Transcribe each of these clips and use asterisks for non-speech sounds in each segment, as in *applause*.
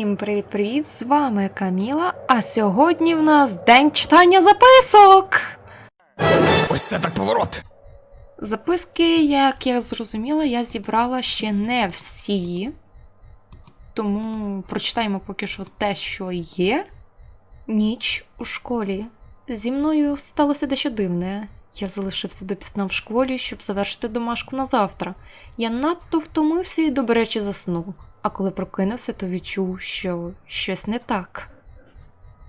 Всім привіт-привіт! З вами Каміла. А сьогодні в нас день читання записок. Ось це так поворот. Записки, як я зрозуміла, я зібрала ще не всі. Тому прочитаємо поки що те, що є. Ніч у школі. Зі мною сталося дещо дивне. Я залишився допізна в школі, щоб завершити домашку на завтра. Я надто втомився і добряче заснув. А коли прокинувся, то відчув, що щось не так.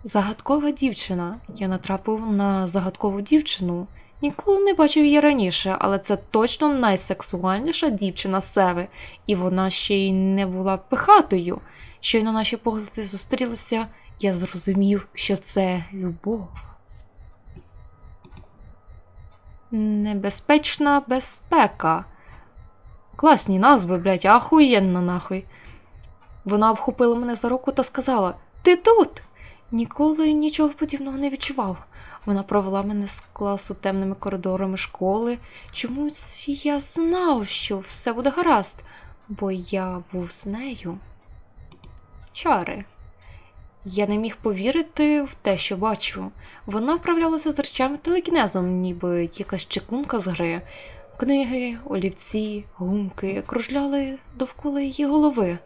Загадкова дівчина. Я натрапив на загадкову дівчину. Ніколи не бачив її раніше, але це точно найсексуальніша дівчина Севи, і вона ще й не була пихатою. Щойно наші погляди зустрілися, я зрозумів, що це любов. Небезпечна безпека. Класні назви, блядь, ахуєнно нахуй. Вона вхопила мене за руку та сказала: Ти тут! Ніколи нічого подібного не відчував. Вона провела мене з класу темними коридорами школи. Чомусь я знав, що все буде гаразд, бо я був з нею. Чари. Я не міг повірити в те, що бачу. Вона вправлялася з речами телекінезом, ніби якась чеклунка з гри. Книги, олівці, гумки кружляли довкола її голови.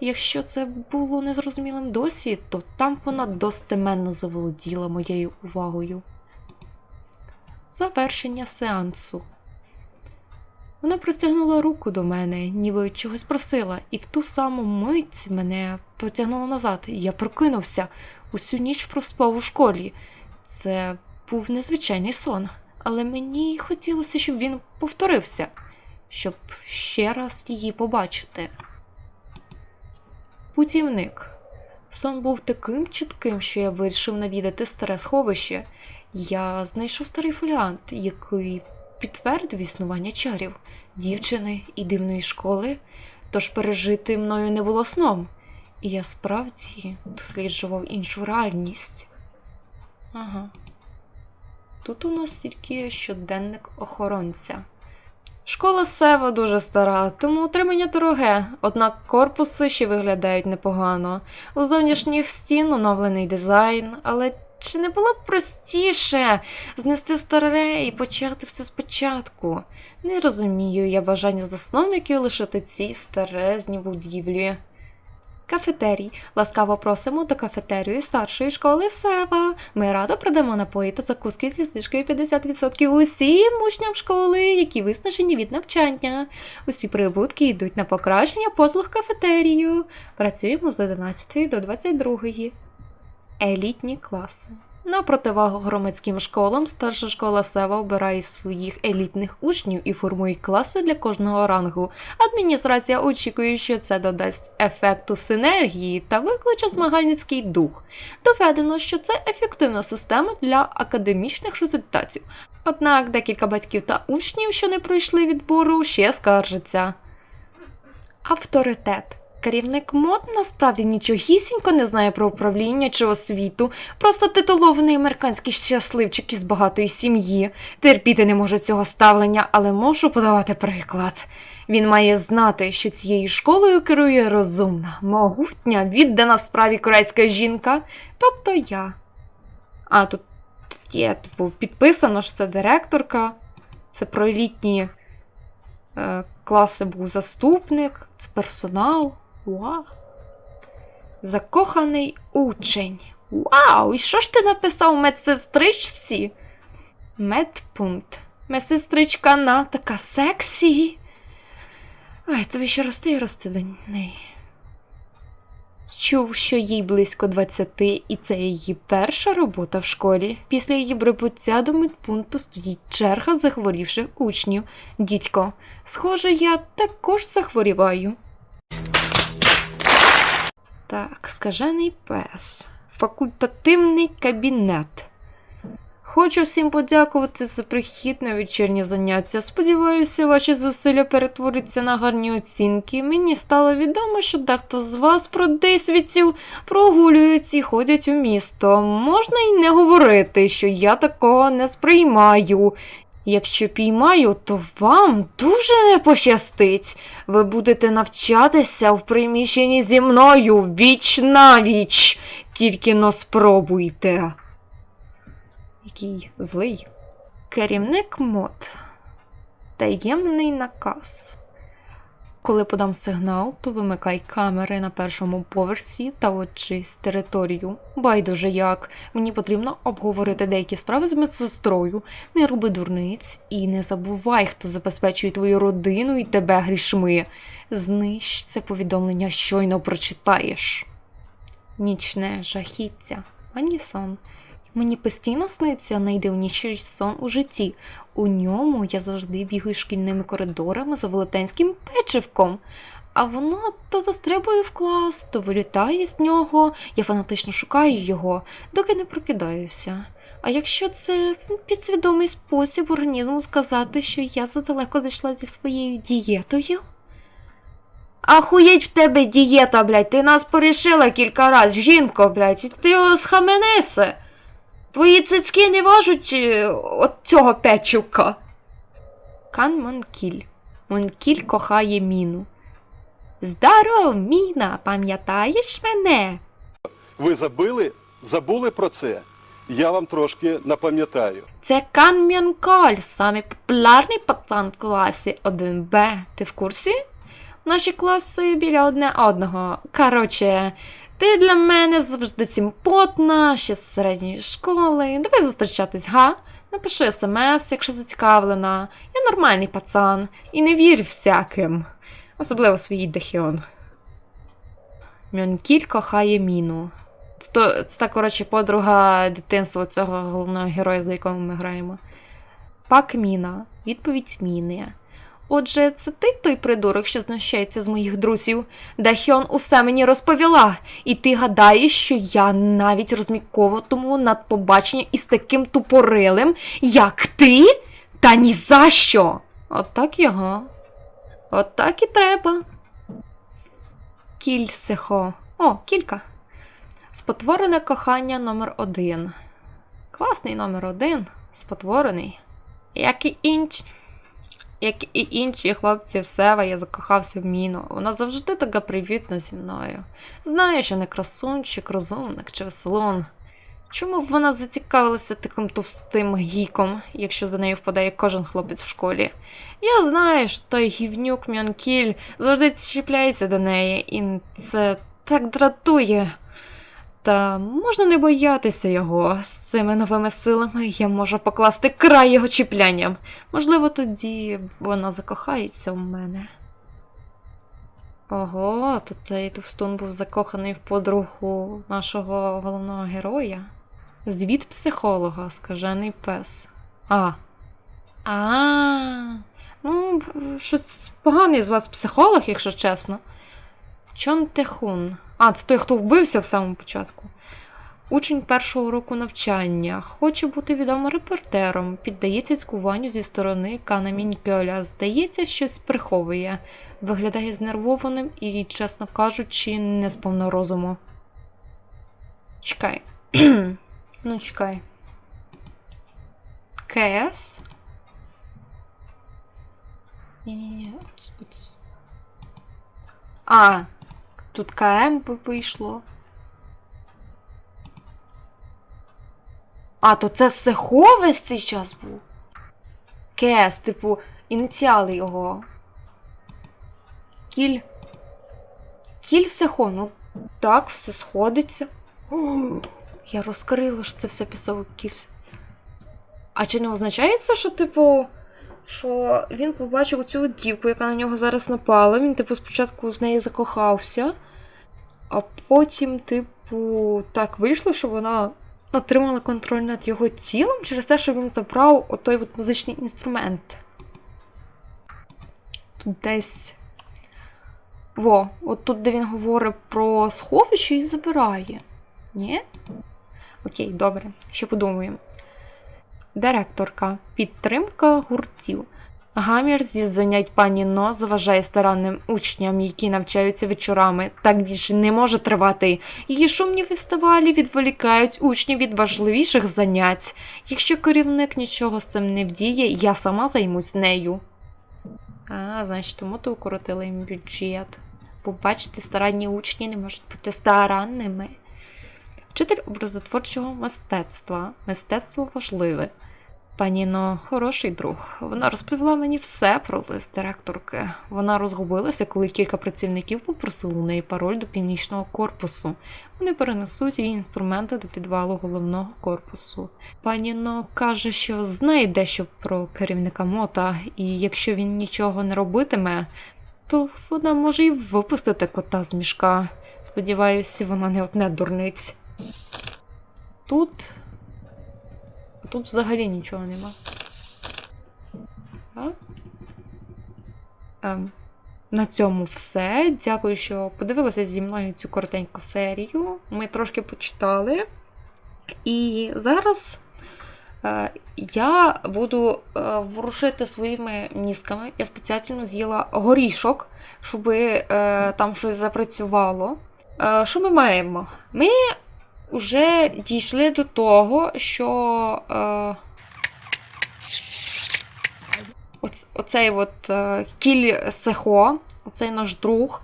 Якщо це було незрозумілим досі, то там вона достеменно заволоділа моєю увагою. Завершення сеансу. Вона простягнула руку до мене, ніби чогось просила, і в ту саму мить мене потягнуло назад. Я прокинувся, усю ніч проспав у школі. Це був незвичайний сон, але мені хотілося, щоб він повторився, щоб ще раз її побачити. Путівник. Сон був таким чітким, що я вирішив навідати старе сховище. Я знайшов старий фоліант, який підтвердив існування чарів, дівчини і дивної школи, тож пережити мною не було сном. І я справді досліджував іншу реальність. Ага. Тут у нас тільки щоденник охоронця. Школа Сева дуже стара, тому утримання дороге, однак корпуси ще виглядають непогано. У зовнішніх стін оновлений дизайн, але чи не було б простіше знести старе і почати все спочатку? Не розумію я бажання засновників лишити ці старезні будівлі. Кафетерій. Ласкаво просимо до кафетерії старшої школи Сева. Ми радо продамо напої та закуски зі знижкою 50% усім учням школи, які виснажені від навчання. Усі прибутки йдуть на покращення послуг кафетерію. Працюємо з 11 до 22. Елітні класи. На противагу громадським школам старша школа Сева обирає своїх елітних учнів і формує класи для кожного рангу. Адміністрація очікує, що це додасть ефекту синергії та викличе змагальницький дух. Доведено, що це ефективна система для академічних результатів. Однак декілька батьків та учнів, що не пройшли відбору, ще скаржаться. Авторитет. Керівник мод насправді нічогісінько не знає про управління чи освіту, просто титулований американський щасливчик із багатої сім'ї. Терпіти не можу цього ставлення, але можу подавати приклад. Він має знати, що цією школою керує розумна, могутня, віддана справі корейська жінка, тобто я. А тут, є типу, підписано, що це директорка, це про елітні е, класи був заступник, це персонал. Вау. Закоханий учень. Вау! І що ж ти написав медсестричці? Медпункт. Медсестричка на така сексі. Ай, тобі ще рости і рости до неї. Чув, що їй близько 20, і це її перша робота в школі. Після її прибуття до медпункту стоїть черга захворівших учнів. Дідько, схоже, я також захворіваю. Так, скажений пес. Факультативний кабінет. Хочу всім подякувати за прихід на вечірнє заняття. Сподіваюся, ваші зусилля перетворяться на гарні оцінки. Мені стало відомо, що дехто з вас про десвітів прогулюють і ходять у місто. Можна й не говорити, що я такого не сприймаю. Якщо піймаю, то вам дуже не пощастить. Ви будете навчатися в приміщенні зі мною віч на віч. Тільки но спробуйте. Який злий. Керівник мод. Таємний наказ. Коли подам сигнал, то вимикай камери на першому поверсі та очисть територію. Байдуже як. Мені потрібно обговорити деякі справи з медсестрою. Не роби дурниць і не забувай, хто забезпечує твою родину і тебе грішми. Знищ це повідомлення щойно прочитаєш. Нічне жахіття, ані сон. Мені постійно сниться найдивніший сон у житті. У ньому я завжди бігаю шкільними коридорами за велетенським печивком. А воно то застрибує в клас, то вилітає з нього. Я фанатично шукаю його, доки не прокидаюся. А якщо це підсвідомий спосіб організму сказати, що я задалеко зайшла зі своєю дієтою? Ахуєть в тебе дієта, блядь, ти нас порішила кілька раз, жінко, блядь, ти схаменися. Твої цицьки не важуть е, от цього печука. Кан Монкіль. Монкіль кохає міну. Здоров, міна, пам'ятаєш мене? Ви забили? Забули про це? Я вам трошки напам'ятаю. Це Кан Мьонколь, самий популярний пацан в класі 1Б. Ти в курсі? Наші класи біля одне одного. Коротше, ти для мене завжди симпотна, ще з середньої школи. Давай зустрічатись, га? Напиши смс, якщо зацікавлена. Я нормальний пацан і не вірю всяким. Особливо своїй Дахіон. Мьонкіль кохає міну. Це, це коротше, подруга дитинства цього головного героя, за якого ми граємо. Пак Міна. Відповідь зміни. Отже, це ти той придурок, що знущається з моїх друзів. Дахьон усе мені розповіла. І ти гадаєш, що я навіть розміковуватиму над побачення із таким тупорилим, як ти? Та ні за що. Отак його. Отак і треба. Кільсихо. О, кілька. Спотворене кохання номер один. Класний номер один. Спотворений. Як і інч. Як і інші хлопці в Сева, я закохався в Міну. Вона завжди така привітна зі мною. Знаю, що не красунчик, розумник чи веселун. Чому б вона зацікавилася таким товстим гіком, якщо за нею впадає кожен хлопець в школі? Я знаю, що той гівнюк Мьонкіль завжди чіпляється до неї, і це так дратує. Та можна не боятися його. З цими новими силами я можу покласти край його чіплянням. Можливо, тоді вона закохається в мене. Ого, то цей Товстун був закоханий в подругу нашого головного героя. Звіт психолога, скажений пес. А. А. Ну, щось поганий з вас психолог, якщо чесно. Чон Техун. А, це той, хто вбився в самому початку. Учень першого року навчання. Хоче бути відомим репортером. Піддається цькуванню зі сторони Кана Мінькьоля. Здається, щось приховує. Виглядає знервованим і, чесно кажучи, не сповна розуму. Чекай. *clears throat* ну, чекай. КС? Ні-ні-ні. А, Тут КМ вийшло. А, то це Сехо весь цей час був. КС, типу, ініціали його. Кіль. Кіль Сехо, ну так, все сходиться. *gasps* Я розкрила, що це все писав Кільс. А чи не означає це, що, типу, що він побачив цю дівку, яка на нього зараз напала. Він, типу, спочатку в неї закохався, а потім, типу, так вийшло, що вона отримала контроль над його тілом через те, що він забрав отой от музичний інструмент. Тут десь. Во, от тут, де він говорить про сховище і забирає. Ні? Окей, добре, ще подумаємо. Директорка. Підтримка гуртів. Гамір зі занять пані Но заважає старанним учням, які навчаються вечорами. Так більше не може тривати. Її шумні фестивалі відволікають учнів від важливіших занять. Якщо керівник нічого з цим не вдіє, я сама займусь нею. А, значить, тому то укоротили їм бюджет. Бо бачите, старанні учні не можуть бути старанними. Вчитель образотворчого мистецтва. Мистецтво важливе. Пані Но хороший друг. Вона розповіла мені все про лист директорки. Вона розгубилася, коли кілька працівників попросили у неї пароль до північного корпусу. Вони перенесуть її інструменти до підвалу головного корпусу. Пані Но каже, що знає дещо про керівника мота, і якщо він нічого не робитиме, то вона може і випустити кота з мішка. Сподіваюся, вона не одне дурниць. Тут. Тут взагалі нічого нема. А? Ем, на цьому все. Дякую, що подивилися зі мною цю коротеньку серію. Ми трошки почитали. І зараз е, я буду е, ворушити своїми мізками. Я спеціально з'їла горішок, щоб е, там щось запрацювало. Е, що ми маємо? Ми вже дійшли до того, що е, оц, оцей от е, кіль Сехо, оцей наш друг,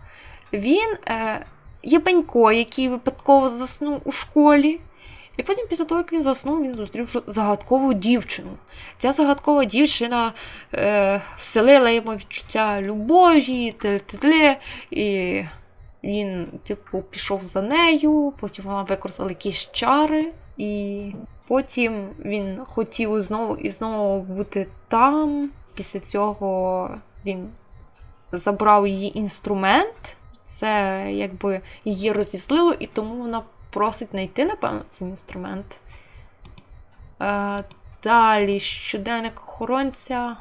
він е, є пенько, який випадково заснув у школі. І потім, після того, як він заснув, він зустрів загадкову дівчину. Ця загадкова дівчина е, вселила йому відчуття любові, теле і він, типу, пішов за нею, потім вона використала якісь чари, і потім він хотів знову і знову бути там. Після цього він забрав її інструмент. Це якби її розізлило, і тому вона просить знайти, напевно, цей інструмент. Е, далі щоденник охоронця.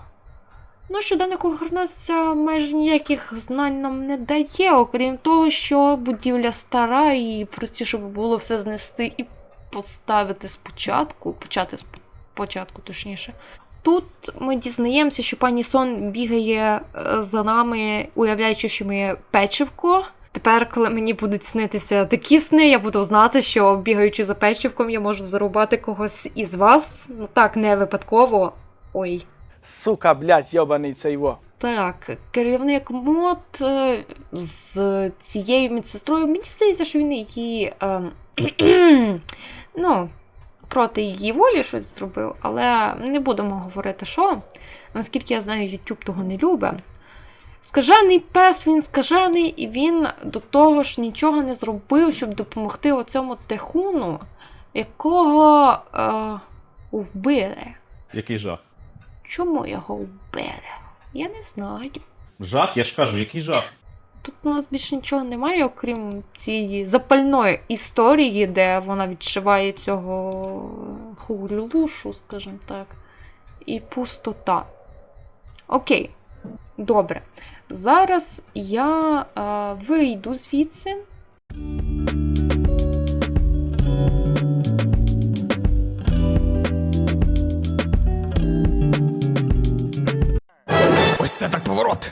Ну, щоденник охоронця майже ніяких знань нам не дає, окрім того, що будівля стара і простіше би було все знести і поставити спочатку, почати спочатку, точніше. Тут ми дізнаємося, що пані Сон бігає е, за нами, уявляючи, що ми печивко. Тепер, коли мені будуть снитися такі сни, я буду знати, що бігаючи за печивком, я можу зарубати когось із вас. Ну так, не випадково. Ой. Сука, блядь, йобаний цей во. Так, керівник мод е, з цією медсестрою. Мені здається, що він її. ем, *clears throat* ну, проти її волі щось зробив, але не будемо говорити, що. Наскільки я знаю, YouTube того не любить. Скажений пес, він скажений, і він до того ж нічого не зробив, щоб допомогти оцьому техуну, якого е, вбили. Який жах? Чому його вбили? Я не знаю. Жах, я ж кажу, який жах. Тут у нас більше нічого немає, окрім цієї запальної історії, де вона відшиває цього хуглюлушу, скажімо так. І пустота. Окей, добре. Зараз я е, вийду звідси. Оце так поворот.